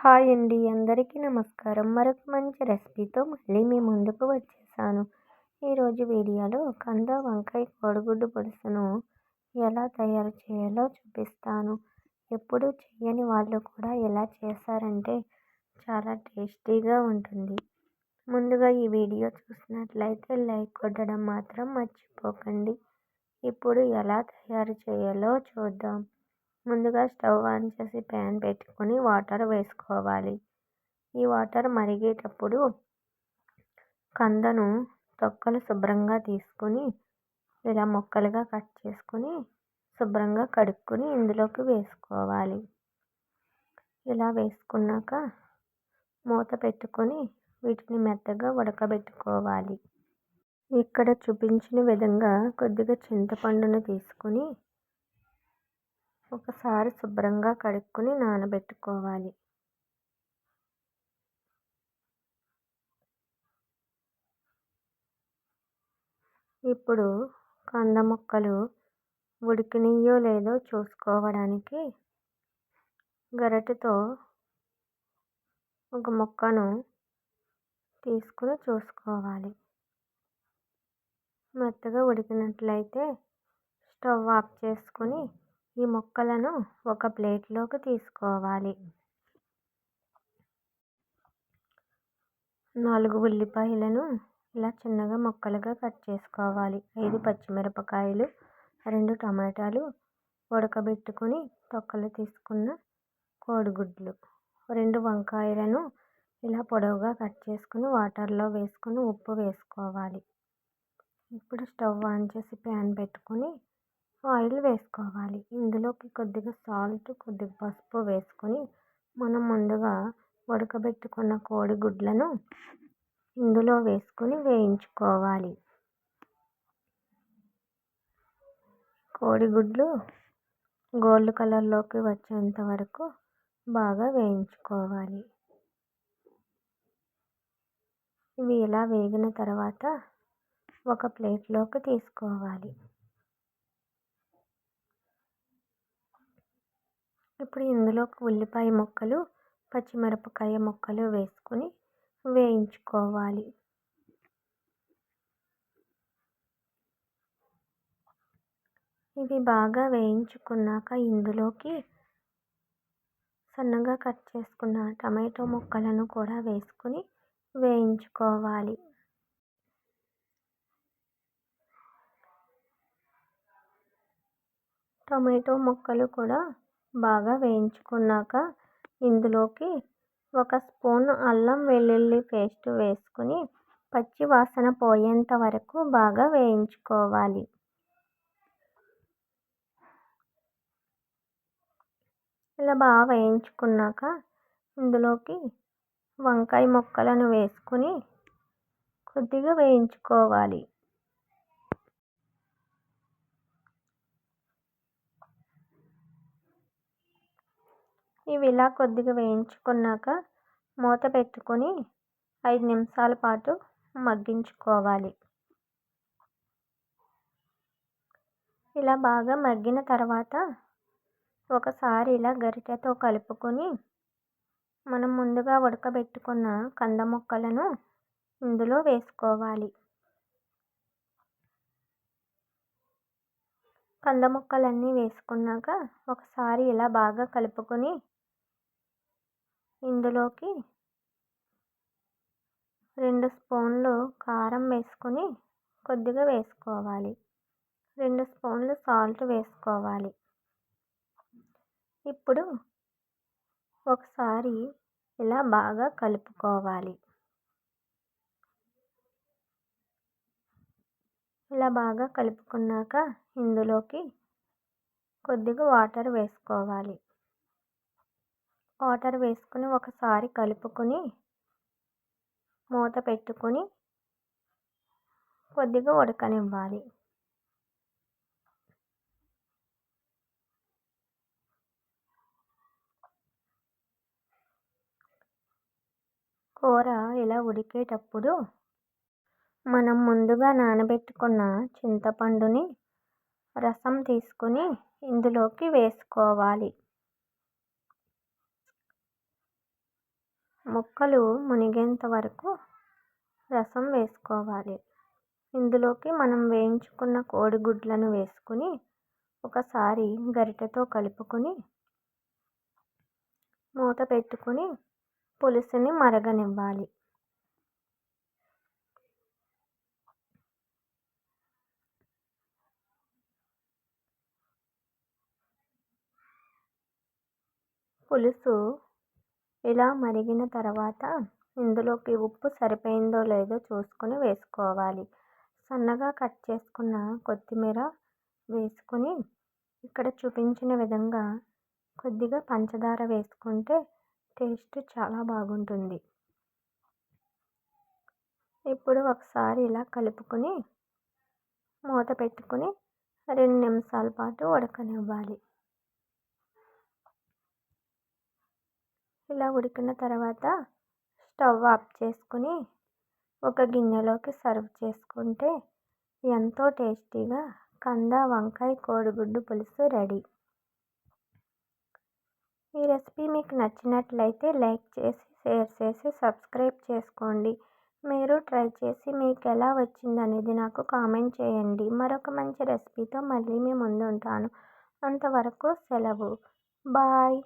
Hi అండి. అందరికీ నమస్కారం. మరొక మంచి రెసిపీతో మళ్ళీ మీ ముందుకు వచ్చేసాను. ఈరోజు వీడియోలో కంద వంకాయ కోడిగుడ్డు పులుసును ఎలా తయారు చేయాలో చూపిస్తాను. ఎప్పుడు చేయని వాళ్ళు కూడా ఎలా చేశారంటే చాలా టేస్టీగా ఉంటుంది. ముందుగా ఈ వీడియో చూసినట్లయితే లైక్ కొట్టడం మాత్రం మర్చిపోకండి. ఇప్పుడు ఎలా తయారు చేయాలో చూద్దాం. ముందుగా స్టవ్ ఆన్ చేసి ప్యాన్ పెట్టుకొని వాటర్ వేసుకోవాలి. ఈ వాటర్ మరిగేటప్పుడు కందను తొక్కలు శుభ్రంగా తీసుకొని ఇలా ముక్కలుగా కట్ చేసుకొని శుభ్రంగా కడుక్కొని ఇందులోకి వేసుకోవాలి. ఇలా వేసుకున్నాక మూత పెట్టుకొని వీటిని మెత్తగా ఉడకబెట్టుకోవాలి. ఇక్కడ చూపించిన విధంగా కొద్దిగా చింతపండును తీసుకొని ఒకసారి శుభ్రంగా కడుక్కొని నానబెట్టుకోవాలి. ఇప్పుడు కంద ముక్కలు ఉడికినయో లేదో చూసుకోవడానికి గరిటెతో ఒక ముక్కను తీసుకుని చూసుకోవాలి. మెత్తగా ఉడికినట్లయితే స్టవ్ ఆఫ్ చేసుకొని ఈ ముక్కలను ఒక ప్లేట్లోకి తీసుకోవాలి. నాలుగు ఉల్లిపాయలను ఇలా చిన్నగా ముక్కలుగా కట్ చేసుకోవాలి. ఐదు పచ్చిమిరపకాయలు రెండు టమాటాలు ఉడకబెట్టుకుని తొక్కలు తీసుకున్న కోడిగుడ్లు రెండు వంకాయలను ఇలా పొడవుగా కట్ చేసుకుని వాటర్లో వేసుకుని ఉప్పు వేసుకోవాలి. ఇప్పుడు స్టవ్ ఆన్ చేసి ప్యాన్ పెట్టుకుని ఆయిల్ వేసుకోవాలి. ఇందులోకి కొద్దిగా సాల్ట్ కొద్దిగా పసుపు వేసుకొని మనం ముందుగా ఉడకబెట్టుకున్న కోడిగుడ్లను ఇందులో వేసుకొని వేయించుకోవాలి. కోడిగుడ్లు గోల్డ్ కలర్లోకి వచ్చేంత వరకు బాగా వేయించుకోవాలి. ఇవి ఇలా వేగిన తర్వాత ఒక ప్లేట్లోకి తీసుకోవాలి. ఇప్పుడు ఇందులోకి ఉల్లిపాయ ముక్కలు పచ్చిమిరపకాయ ముక్కలు వేసుకొని వేయించుకోవాలి. ఇవి బాగా వేయించుకున్నాక ఇందులోకి సన్నగా కట్ చేసుకున్న టమాటో ముక్కలను కూడా వేసుకొని వేయించుకోవాలి. టమాటో ముక్కలు కూడా బాగా వేయించుకున్నాక ఇందులోకి ఒక స్పూన్ అల్లం వెల్లుల్లి పేస్ట్ వేసుకుని పచ్చి వాసన పోయేంత వరకు బాగా వేయించుకోవాలి. ఇలా బాగా వేయించుకున్నాక ఇందులోకి వంకాయ ముక్కలను వేసుకుని కొద్దిగా వేయించుకోవాలి. ఇవి ఇలా కొద్దిగా వేయించుకున్నాక మూత పెట్టుకొని ఐదు నిమిషాల పాటు మగ్గించుకోవాలి. ఇలా బాగా మగ్గిన తర్వాత ఒకసారి ఇలా గరిటెతో కలుపుకొని మనం ముందుగా ఉడకబెట్టుకున్న కంద ముక్కలను ఇందులో వేసుకోవాలి. కంద ముక్కలన్నీ వేసుకున్నాక ఒకసారి ఇలా బాగా కలుపుకొని ఇందులోకి రెండు స్పూన్లు కారం వేసుకొని కొద్దిగా వేసుకోవాలి. రెండు స్పూన్లు సాల్ట్ వేసుకోవాలి. ఇప్పుడు ఒకసారి ఇలా బాగా కలుపుకోవాలి. ఇలా బాగా కలుపుకున్నాక ఇందులోకి కొద్దిగా వాటర్ వేసుకోవాలి. వాటర్ వేసుకుని ఒకసారి కలుపుకొని మూత పెట్టుకొని కొద్దిగా ఉడకనివ్వాలి. కూర ఇలా ఉడికేటప్పుడు మనం ముందుగా నానబెట్టుకున్న చింతపండుని రసం తీసుకుని ఇందులోకి వేసుకోవాలి. ముక్కలు మునిగేంత వరకు రసం వేసుకోవాలి. ఇందులోకి మనం వేయించుకున్న కోడిగుడ్లను వేసుకుని ఒకసారి గరిటెతో కలుపుకొని మూత పెట్టుకుని పులుసుని మరగనివ్వాలి. పులుసు ఇలా మరిగిన తర్వాత ఇందులోకి ఉప్పు సరిపోయిందో లేదో చూసుకొని వేసుకోవాలి. సన్నగా కట్ చేసుకున్న కొత్తిమీర వేసుకొని ఇక్కడ చూపించిన విధంగా కొద్దిగా పంచదార వేసుకుంటే టేస్ట్ చాలా బాగుంటుంది. ఇప్పుడు ఒకసారి ఇలా కలుపుకొని మూత పెట్టుకుని రెండు నిమిషాల పాటు ఉడకనివ్వాలి. ఇలా ఉడికిన తర్వాత స్టవ్ ఆఫ్ చేసుకుని ఒక గిన్నెలోకి సర్వ్ చేసుకుంటే ఎంతో టేస్టీగా కంద వంకాయ కోడిగుడ్డు పులుసు రెడీ. ఈ రెసిపీ మీకు నచ్చినట్లయితే లైక్ చేసి షేర్ చేసి సబ్స్క్రైబ్ చేసుకోండి. మీరు ట్రై చేసి మీకు ఎలా వచ్చింది అనేది నాకు కామెంట్ చేయండి. మరొక మంచి రెసిపీతో మళ్ళీ మీ ముందు ఉంటాను అంతవరకు సెలవు. బాయ్.